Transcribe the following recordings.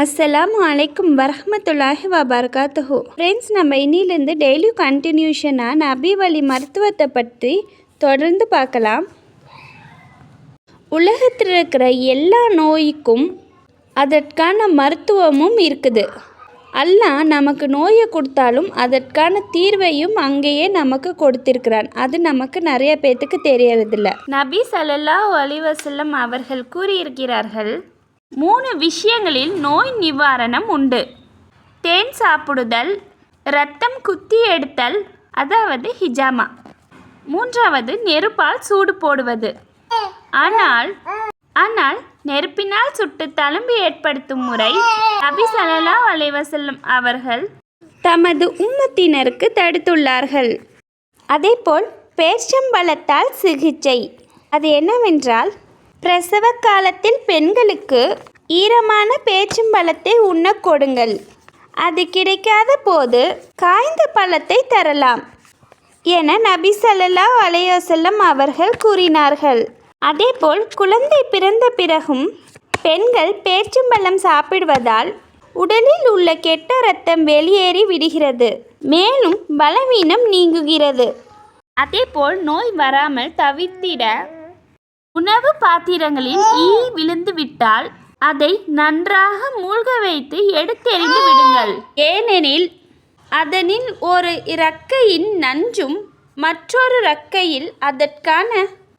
அஸ்ஸலாமு அலைக்கும் வரமத்துல்லாஹி வபரகாத்துஹு ஃப்ரெண்ட்ஸ் நம்ம இன்னிலேருந்து டெய்லி கண்டினியூஷனாக நபி வழி மருத்துவத்தை பற்றி தொடர்ந்து பார்க்கலாம். உலகத்தில் இருக்கிற எல்லா நோய்க்கும் அதற்கான மருத்துவமும் இருக்குது. அல்லாஹ் நமக்கு நோயை கொடுத்தாலும் அதற்கான தீர்வையும் அங்கேயே நமக்கு கொடுத்திருக்கிறான். அது நமக்கு நிறைய பேத்துக்கு தெரியறதில்ல. நபி ஸல்லல்லாஹு அலிவசல்லம் அவர்கள் கூறியிருக்கிறார்கள் மூணு விஷயங்களில் நோய் நிவாரணம் உண்டு. தேன் சாப்பிடுதல் ரத்தம் குத்தி எடுத்தல் அதாவது ஹிஜாமா. மூன்றாவது நெருப்பால் சூடு போடுவது. ஆனால் ஆனால் நெருப்பினால் சுட்டு தழும்பு ஏற்படுத்தும் முறை நபி ஸல்லல்லாஹு அவர்கள் தமது உம்மத்தினருக்கு தடுத்துள்ளார்கள். அதேபோல் பேச்சம்பழத்தால் சிகிச்சை. அது என்னவென்றால் பிரசவ காலத்தில் பெண்களுக்கு ஈரமான பேச்சும் பழத்தை உண்ணக் கொடுங்கள். அது கிடைக்காத போது காய்ந்த பழத்தை தரலாம் என நபி சல்லா அலையோசல்லம் அவர்கள் கூறினார்கள். அதேபோல் குழந்தை பிறந்த பிறகும் பெண்கள் பேச்சும்பழம் சாப்பிடுவதால் உடலில் உள்ள கெட்ட இரத்தம் வெளியேறி விடுகிறது. மேலும் பலவீனம் நீங்குகிறது. அதேபோல் நோய் வராமல் தவிர்த்திட உணவு பாத்திரங்களில் ஈ விழுந்து விட்டால் அதை நன்றாக மூழ்க வைத்து எடுத்தெறிந்து விடுங்கள். ஏனெனில் அதனில் ஒரு இறக்கையின் நஞ்சும் மற்றொரு இறக்கையில் அதற்கான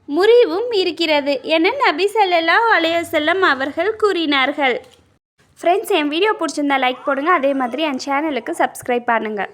முறிவும் இருக்கிறது என நபி சல்லா அலையசல்லம் அவர்கள் கூறினார்கள். ஃப்ரெண்ட்ஸ் என் வீடியோ பிடிச்சிருந்தா லைக் போடுங்க. அதே மாதிரி என் சேனலுக்கு சப்ஸ்கிரைப் பண்ணுங்கள்